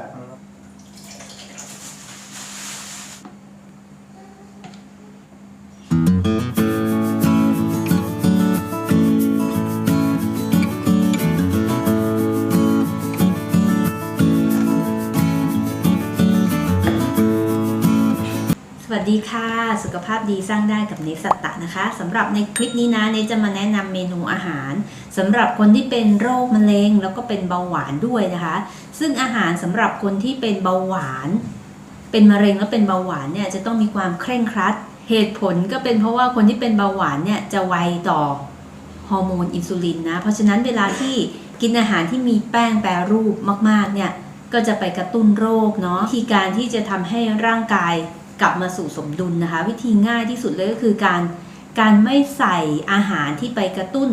าก วัสดีค่ะ สุขภาพดีสร้างได้กับเนสัตตะนะคะสำหรับในคลิปนี้นะเนจะมาแนะนำเมนูอาหารสำหรับคนที่เป็นโรคมะเร็งแล้วก็เป็นเบาหวานด้วยนะคะ ซึ่งอาหารสำหรับคนที่เป็นเบาหวาน เป็นมะเร็งแล้วเป็นเบาหวานเนี่ยจะต้องมีความเคร่งครัด เหตุผลก็เป็นเพราะว่าคนที่เป็นเบาหวานเนี่ยจะไวต่อฮอร์โมนอินซูลินนะเพราะฉะนั้นเวลาที่กินอาหารที่มีแป้งแปรรูปมากๆเนี่ยก็จะไปกระตุ้นโรคเนาะวิธีการที่จะทำให้ร่างกาย กลับมาสู่สมดุลนะคะ วิธีง่ายที่สุดเลยก็คือการการไม่ใส่อาหารที่ไปกระตุ้น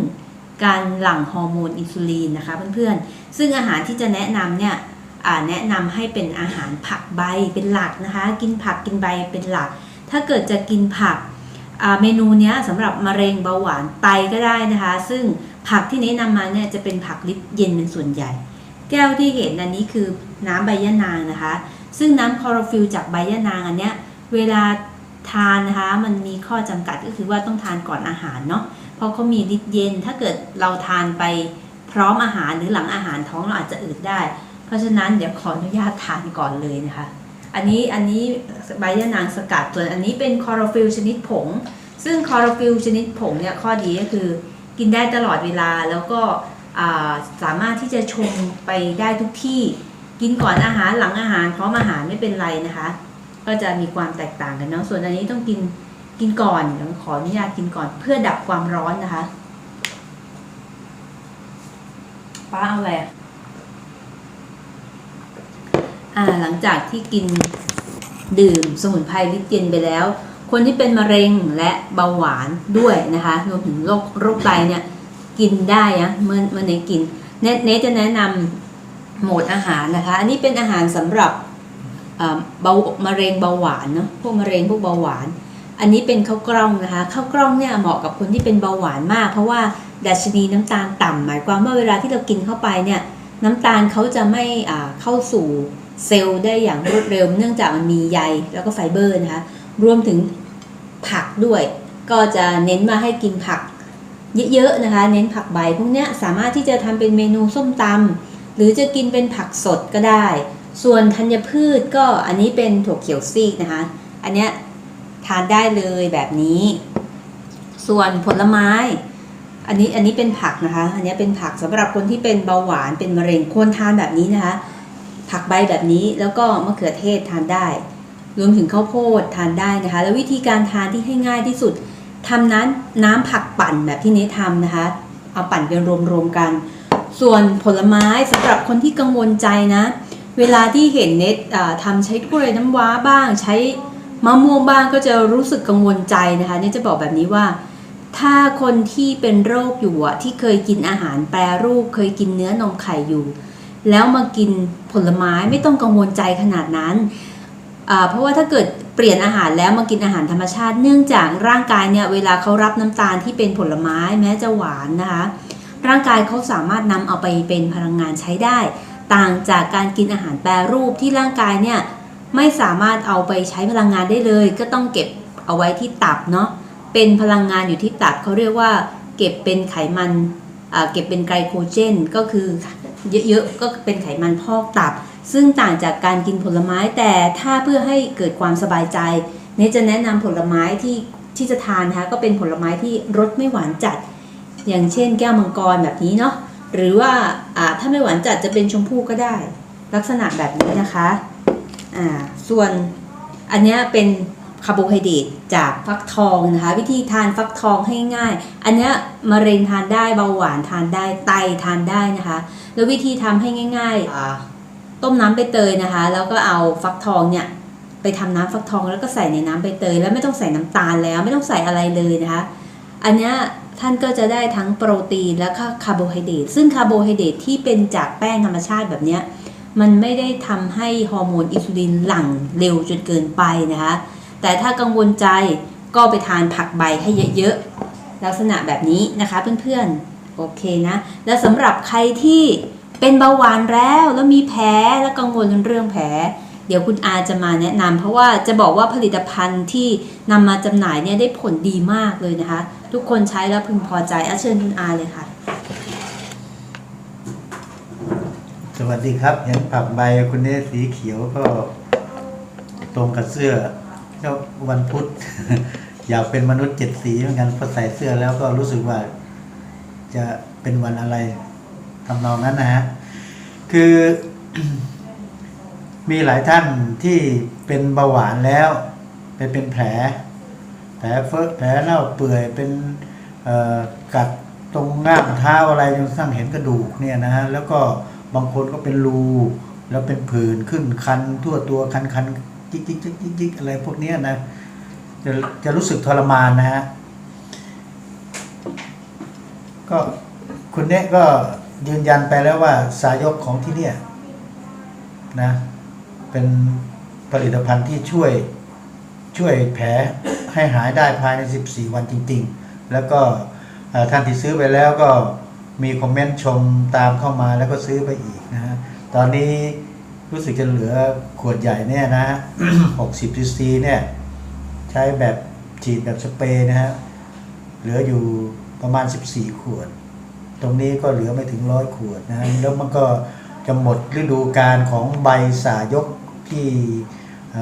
การหลั่งฮอร์โมนอินซูลินนะคะเพื่อนๆ ซึ่งอาหารที่จะแนะนำเนี่ยแนะนำให้เป็นอาหารผักใบเป็นหลักนะคะ กินผักกินใบเป็นหลัก ถ้าเกิดจะกินผักเมนูนี้สำหรับมะเร็งเบาหวานไตก็ได้นะคะ ซึ่งผักที่แนะนำมาเนี่ยจะเป็นผักลิตรเย็นเป็นส่วนใหญ่ แก้วที่เห็นอันนี้คือน้ำใบยะนางนะคะ ซึ่งน้ำคลอโรฟิลจากใบยะนางอันเนี้ย เวลาทานนะคะมันมีข้อจำกัดก็คือว่าต้องทานก่อนอาหารเนาะเพราะเขามีฤทธิ์เย็นถ้าเกิดเราทานไปพร้อมอาหารหรือหลังอาหารท้องเราอาจจะอืดได้ เพราะฉะนั้นเดี๋ยวขออนุญาตทานก่อนเลยนะคะ อันนี้อันนี้ใบยะนางสกัดส่วนอันนี้เป็นคอโรฟิลชนิดผง ซึ่งคอโรฟิลชนิดผงเนี่ยข้อดีก็คือกินได้ตลอดเวลาแล้วก็สามารถที่จะชงไปได้ทุกที่ กินก่อนอาหารหลังอาหารพร้อมอาหารไม่เป็นไรนะคะ ก็จะมีความแตกต่างกันเนาะส่วนอันนี้ต้องกินกินก่อนเดี๋ยวขออนุญาตกินก่อนเพื่อดับความร้อนนะคะป้าเอาอะไรอะอ่าหลังจากที่กินดื่มสมุนไพรลิตเย็นไปแล้ว คนที่เป็นมะเร็งและเบาหวานด้วยนะคะรวมถึงโรคโรคไตเนี่ยกินได้นะเมื่อเมื่อไหนกินเนเนจะแนะนำโหมดอาหารนะคะ อันนี้เป็นอาหารสำหรับ เบามะเร็งเบาหวานเนาะพวกมะเร็งพวกเบาหวาน อันนี้เป็นข้าวกล้องนะคะข้าวกล้องเนี่ยเหมาะกับคนที่เป็นเบาหวานมาก เพราะว่าดัชนีน้ำตาลต่ำหมายความว่าเวลาที่เรากินเข้าไปเนี่ยน้ำตาลเขาจะไม่เข้าสู่เซลล์ได้อย่างรวดเร็ว เนื่องจากมันมีใยแล้วก็ไฟเบอร์นะคะรวมถึงผักด้วย ก็จะเน้นมาให้กินผักเยอะๆนะคะ เน้นผักใบพวกนี้สามารถที่จะทำเป็นเมนูส้มตำหรือจะกินเป็นผักสดก็ได้ ส่วนธัญพืชก็อันนี้เป็นถั่วเขียวซีกนะคะ อันเนี้ยทานได้เลยแบบนี้ ส่วนผลไม้ อันนี้อันนี้เป็นผักนะคะ อันนี้เป็นผักสำหรับคนที่เป็นเบาหวานเป็นมะเร็งควรทานแบบนี้นะคะ ผักใบแบบนี้แล้วก็มะเขือเทศทานได้ รวมถึงข้าวโพดทานได้นะคะ แล้ววิธีการทานที่ให้ง่ายที่สุดทำน้ำน้ำผักปั่นแบบที่เนททำนะคะ เอาปั่นกันรวมๆกัน ส่วนผลไม้สำหรับคนที่กังวลใจนะ เวลาที่เห็นเน็ตทำใช้กล้วยน้ำว้าบ้าง ใช้มะม่วงบ้างก็จะรู้สึกกังวลใจนะคะเน็ตจะบอกแบบนี้ว่า ถ้าคนที่เป็นโรคอยู่อะที่เคยกินอาหารแปรรูป เคยกินเนื้อนมไข่อยู่ แล้วมากินผลไม้ไม่ต้องกังวลใจขนาดนั้น เพราะว่าถ้าเกิดเปลี่ยนอาหารแล้วมากินอาหารธรรมชาติ เนื่องจากร่างกายเนี่ยเวลาเขารับน้ำตาลที่เป็นผลไม้แม้จะหวานนะคะ ร่างกายเขาสามารถนำเอาไปเป็นพลังงานใช้ได้ ต่างจากการกินอาหารแปรรูปที่ร่างกายเนี่ยไม่สามารถเอาไปใช้พลังงานได้เลย ก็ต้องเก็บเอาไว้ที่ตับเนาะเป็นพลังงานอยู่ที่ตับเขาเรียกว่า เก็บเป็นไขมันอ่าเก็บเป็นไกลโคเจน ก็คือเยอะๆก็เป็นไขมันพอกตับ ซึ่งต่างจากการกินผลไม้แต่ถ้าเพื่อให้เกิดความสบายใจเนยจะแนะนำผลไม้ที่ที่จะทานนะคะก็เป็นผลไม้ที่รสไม่หวานจัด อย่างเช่นแก้วมังกรแบบนี้เนาะ หรือว่าอ่าถ้าไม่หวานจัดจะเป็นชมพู่ก็ได้ ลักษณะแบบนี้นะคะอ่าส่วนอันเนี้ยเป็นคาร์โบไฮเดรตจากฟักทองนะคะ วิธีทานฟักทองให้ง่าย อันเนี้ยมะเร็งทานได้เบาหวานทานได้ไตทานได้นะคะ แล้ววิธีทำให้ง่ายๆอ่าต้มน้ำใบเตยนะคะ แล้วก็เอาฟักทองเนี่ยไปทำน้ำฟักทองแล้วก็ใส่ในน้ำใบเตย แล้วไม่ต้องใส่น้ำตาลแล้วไม่ต้องใส่อะไรเลยนะคะ อันเนี้ย ท่านก็จะได้ทั้งโปรตีนและก็คาร์โบไฮเดรตซึ่งคาร์โบไฮเดรตที่เป็นจากแป้งธรรมชาติแบบนี้มันไม่ได้ทำให้ฮอร์โมนอินซูลินหลั่งเร็วจนเกินไปนะคะ แต่ถ้ากังวลใจก็ไปทานผักใบให้เยอะๆ ลักษณะแบบนี้นะคะเพื่อนๆ โอเคนะ แล้วสำหรับใครที่เป็นเบาหวานแล้วแล้วมีแผลและกังวลเรื่องแผล เดี๋ยวคุณอาจะมาแนะนำเพราะว่าจะบอกว่าผลิตภัณฑ์ที่นำมาจำหน่ายเนี่ยได้ผลดีมากเลยนะคะ ทุกคนใช้แล้วพึงพอใจอาเชิญคุณอาเลยค่ะ สวัสดีครับ เห็นผักใบคุณเนสสีเขียวก็ตรงกับเสื้อก็วันพุธ อยากเป็นมนุษย์เจ็ดสีเหมือนกันพอใส่เสื้อแล้วก็รู้สึกว่า จะเป็นวันอะไรทำนองนั้นนะฮะคือ มีหลายท่านที่เป็นเบาหวานแล้วไปเป็นแผล แผลเฟอแผลเน่าเปื่อยเป็นกัดตรงง่ามเท้าอะไรจนกระทั่งเห็นกระดูกเนี่ยนะฮะแล้วก็บางคนก็เป็นรูแล้วเป็นผื่นขึ้นคันทั่วตัวคันคันจิกจิกจิกจิกจิกอะไรพวกนี้นะจะจะรู้สึกทรมานนะฮะก็คุณเนี้ก็ยืนยันไปแล้วว่าสายกของที่เนี่ยนะ เป็นผลิตภัณฑ์ที่ช่วยช่วยแผลให้หายได้ภายใน 14 วันจริง ๆ แล้วก็ท่านที่ซื้อไปแล้วก็มีคอมเมนต์ชมตามเข้ามาแล้วก็ซื้อไปอีกนะฮะ ตอนนี้รู้สึกจะเหลือขวดใหญ่เนี่ยนะฮะ60ซีซีเนี่ย ใช้แบบฉีดแบบสเปรย์นะฮะ เหลืออยู่ประมาณ 14 ขวด ตรงนี้ก็เหลือไม่ถึงร้อยขวดนะฮะ แล้วมันก็จะหมดฤดูกาลของใบสายก ที่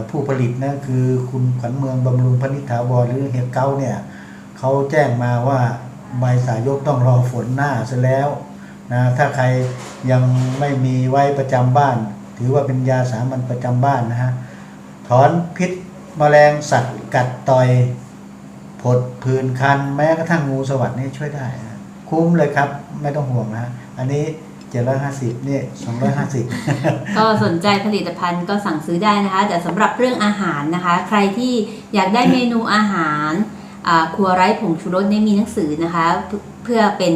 ผู้ผลิตนะคือคุณขวัญเมืองบำรุงพนิษฐาวรหรือเฮียเก้าเนี่ยเขาแจ้งมาว่าใบสายกต้องรอฝนหน้าซะแล้วนะถ้าใครยังไม่มีไว้ประจำบ้าน ถือว่าเป็นยาสามัญประจำบ้านนะฮะถอนพิษแมลงสัตว์กัดต่อยผดผื่นคัน แม้กระทั่งงูสวัสด์นี่ช่วยได้นะคุ้มเลยครับ ไม่ต้องห่วงนะอันนี้ 750นี่250ก็สนใจผลิตภัณฑ์ก็สั่งซื้อได้นะคะ แต่สำหรับเรื่องอาหารนะคะ ใครที่อยากได้เมนูอาหารครัวไร้ผงชูรสเนี่ยมีหนังสือนะคะ เพื่อเป็น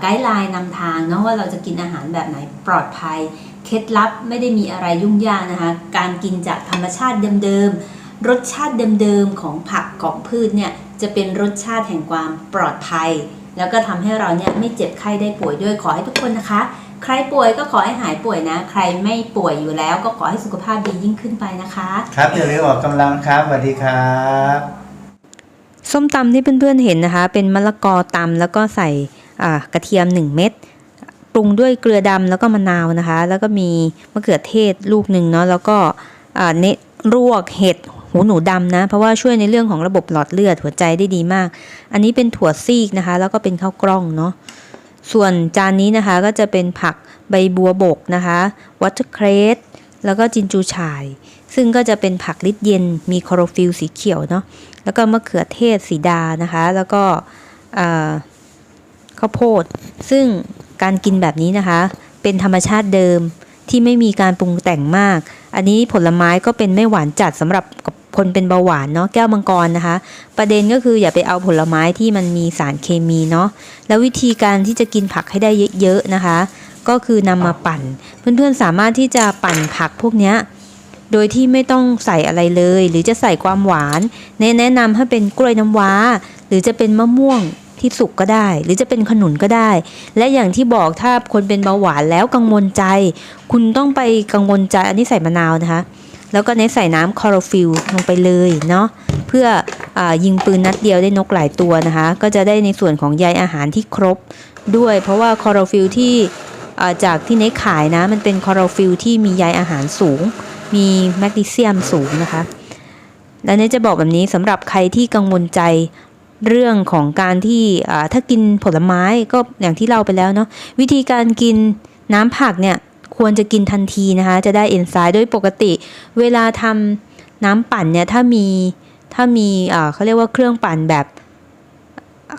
ไกด์ไลน์นำทางเนาะว่าเราจะกินอาหารแบบไหนปลอดภัย เคล็ดลับไม่ได้มีอะไรยุ่งยากนะคะ การกินจากธรรมชาติเดิมๆรสชาติเดิมๆของผักของพืชเนี่ยจะเป็นรสชาติแห่งความปลอดภัย แล้วก็ทำให้เราเนี่ยไม่เจ็บไข้ได้ป่วยด้วยขอให้ทุกคนนะคะ ใครป่วยก็ขอให้หายป่วยนะ ใครไม่ป่วยอยู่แล้วก็ขอให้สุขภาพดียิ่งขึ้นไปนะคะ ครับอย่าลืมออกกำลังครับสวัสดีครับส้มตำที่เพื่อนๆเห็นนะคะ เป็นมะละกอตำแล้วก็ใส่อ่ากระเทียม 1 เม็ดปรุงด้วยเกลือดำแล้วก็มะนาวนะคะ แล้วก็มีมะเขือเทศลูกหนึ่งเนาะแล้วก็อ่าเนรวกเห็ด หูหนูดำนะ เพราะว่าช่วยในเรื่องของระบบหลอดเลือดหัวใจได้ดีมาก อันนี้เป็นถั่วซีกนะคะ แล้วก็เป็นข้าวกล้องเนาะส่วนจานนี้นะคะก็จะเป็นผักใบบัวบกนะคะวัตเตอร์เครสแล้วก็จินจูฉ่าย ซึ่งก็จะเป็นผักลิดเย็นมีคลอโรฟิลสีเขียวเนาะแล้วก็มะเขือเทศสีดานะคะ แล้วก็ข้าวโพด ซึ่งการกินแบบนี้นะคะ เป็นธรรมชาติเดิมที่ไม่มีการปรุงแต่งมาก อันนี้ผลไม้ก็เป็นไม่หวานจัดสำหรับกับ คนเป็นเบาหวานเนาะแก้วมังกรนะคะ ประเด็นก็คืออย่าไปเอาผลไม้ที่มันมีสารเคมีเนาะแล้ววิธีการที่จะกินผักให้ได้เยอะๆนะคะ ก็คือนำมาปั่น เพื่อนๆสามารถที่จะปั่นผักพวกเนี้ยโดยที่ไม่ต้องใส่อะไรเลย หรือจะใส่ความหวานแนะแนะนำให้เป็นกล้วยน้ำว้า หรือจะเป็นมะม่วงที่สุกก็ได้ หรือจะเป็นขนุนก็ได้ และอย่างที่บอกถ้าคนเป็นเบาหวานแล้วกังวลใจ คุณต้องไปกังวลใจอันนี้ใส่มะนาวนะคะ แล้วก็เน้นใส่น้ำคลอโรฟิลลงไปเลยเนาะเพื่ออยิงปืนนัดเดียวได้นกหลายตัวนะคะ ก็จะได้ในส่วนของใยอาหารที่ครบด้วย เพราะว่าคลอโรฟิลที่จากที่เนขายนะ มันเป็นคลอโรฟิลที่มีใยอาหารสูง มีแมกนีเซียมสูงนะคะ และเนี่ยจะบอกแบบนี้สำหรับใครที่กังวลใจเรื่องของการที่ถ้ากินผลไม้ก็อย่างที่เราไปแล้วเนาะวิธีการกินน้ำผักเนี่ย ควรจะกินทันทีนะคะ จะได้เอนไซม์โดยปกติ เวลาทำน้ำปั่นเนี่ยถ้ามีถ้ามีเขาเรียกว่าเครื่องปั่นแบบ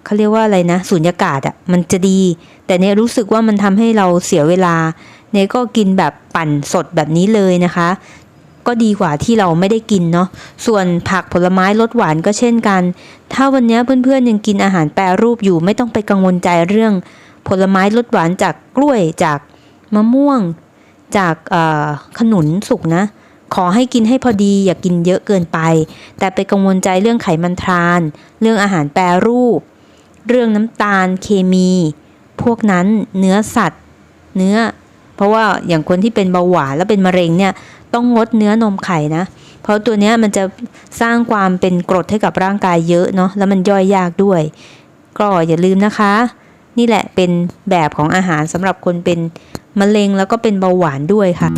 เขาเรียกว่าอะไรนะสุญญากาศอะ่ะมันจะดี แต่เนี่ยรู้สึกว่ามันทำให้เราเสียเวลาเนยก็กินแบบปั่นสดแบบนี้เลยนะคะ ก็ดีกว่าที่เราไม่ได้กินเนาะส่วนผักผลไม้รสหวานก็เช่นกัน ถ้าวันนี้เพื่อนๆยังกินอาหารแปรรูปอยู่ไม่ต้องไปกังวลใจเรื่อง ผลไม้รสหวานจากกล้วยจากมะม่วง จากขนุนสุกนะ ขอให้กินให้พอดีอย่ากกินเยอะเกินไป แต่ไปกังวลใจเรื่องไขมันทราน เรื่องอาหารแปรรูป เรื่องน้ำตาลเคมี พวกนั้นเนื้อสัตว์ เนื้อ เพราะว่าอย่างคนที่เป็นเบาหวานแล้วเป็นมะเร็งเนี่ยต้องงดเนื้อนมไข่นะ เพราะตัวเนี้ยมันจะสร้างความเป็นกรดให้กับร่างกายเยอะเนาะแล้วมันย่อยยากด้วย ก็อย่าลืมนะคะ นี่แหละเป็นแบบของอาหารสำหรับคนเป็น มะเร็งแล้วก็เป็นเบาหวานด้วยค่ะ